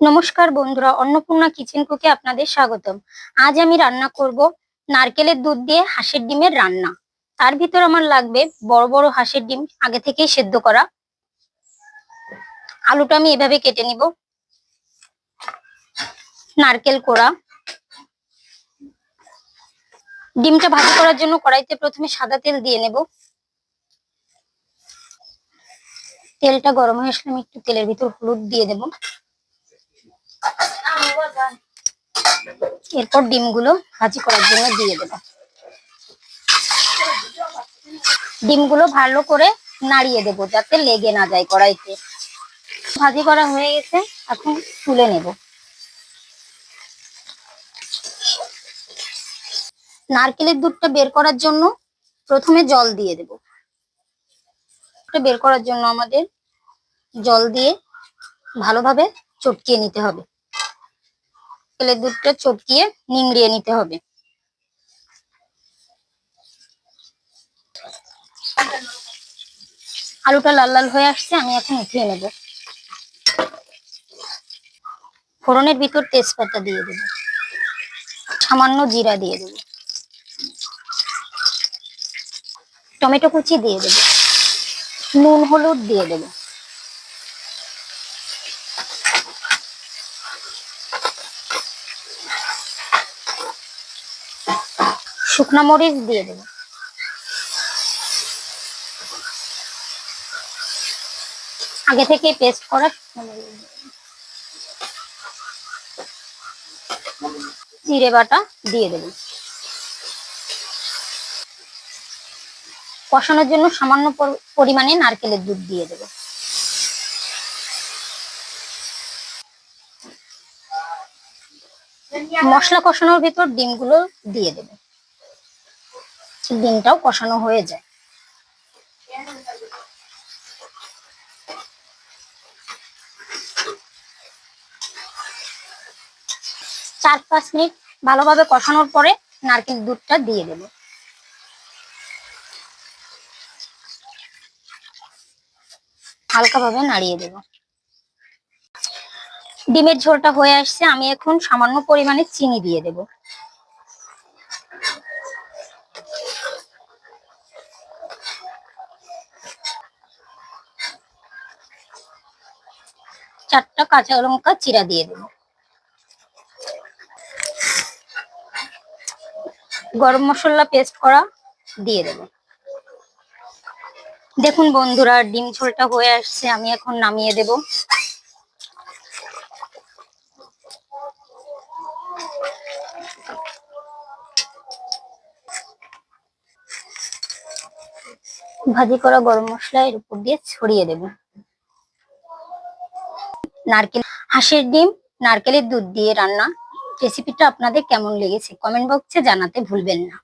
নমস্কার বন্ধুরা, অন্নপূর্ণা কিচেন কুকে আপনাদের স্বাগতম। আজ আমি রান্না করব নারকেলের দুধ দিয়ে হাঁসের ডিমের রান্না। তার ভিতর আমার লাগবে বড় বড় হাঁসের ডিম, আগে থেকেই সেদ্ধ করা। আলুটা আমি এভাবে কেটে নিব। নারকেল কোড়া। ডিমটা ভাজি করার জন্য কড়াইতে প্রথমে সাদা তেল দিয়ে নেব। তেলটা গরম হয়ে আসলে আমি একটু তেলের ভিতর হলুদ দিয়ে দেবো। এরপর ডিমগুলো ভাজি করার জন্য দিয়ে দেবো। ডিমগুলো ভালো করে নাড়িয়ে দেবো যাতে লেগে না যায় কড়াইতে। ভাজি করা হয়ে গেছে, এখন তুলে নেব। নারকেলের দুধটা বের করার জন্য প্রথমে জল দিয়ে দেব। বের করার জন্য আমাদের জল দিয়ে ভালোভাবে চটকিয়ে নিতে হবে। নারকেলের দুধটা চটকিয়ে নিংড়িয়ে নিতে হবে। আলুটা লাল লাল হয়ে আসছে, আমি এখন উঠিয়ে নেব। ফোড়নের ভিতর তেজপাতা দিয়ে দেব। সামান্য জিরা দিয়ে দেব। টমেটো কুচি দিয়ে দেব। নুন, হলুদ দিয়ে দেবো। শুকনো মরিচ দিয়ে দেবো। আগে থেকে পেস্ট করা জিরে বাটা দিয়ে দেবো। কষানোর জন্য সামান্য পরিমাণে নারকেলের দুধ দিয়ে দেবো। মশলা কষানোর ভিতর ডিমগুলো দিয়ে দেবে। ডিমটাও কষানো হয়ে যায়। চার পাঁচ মিনিট ভালোভাবে কষানোর পরে নারকেল দুধটা দিয়ে দেবো। হালকাভাবে নাড়িয়ে দেবো। ডিমের ঝোলটা হয়ে আসছে, আমি এখন সামান্য পরিমাণে চিনি দিয়ে দেব। চারটা কাঁচা লঙ্কা চিরা দিয়ে দেব। গরম মশলা পেস্ট করা দিয়ে দেব। দেখুন বন্ধুরা, ডিম ঝোলটা হয়ে আসছে, আমি এখন নামিয়ে দেব। ভাজি করা গরম মশলা এর উপর দিয়ে ছড়িয়ে দেব। নারকেল, হাঁসের ডিম, নারকেলের দুধ দিয়ে রান্না। রেসিপিটা আপনাদের কেমন লেগেছে? কমেন্ট বক্সে জানাতে ভুলবেন না।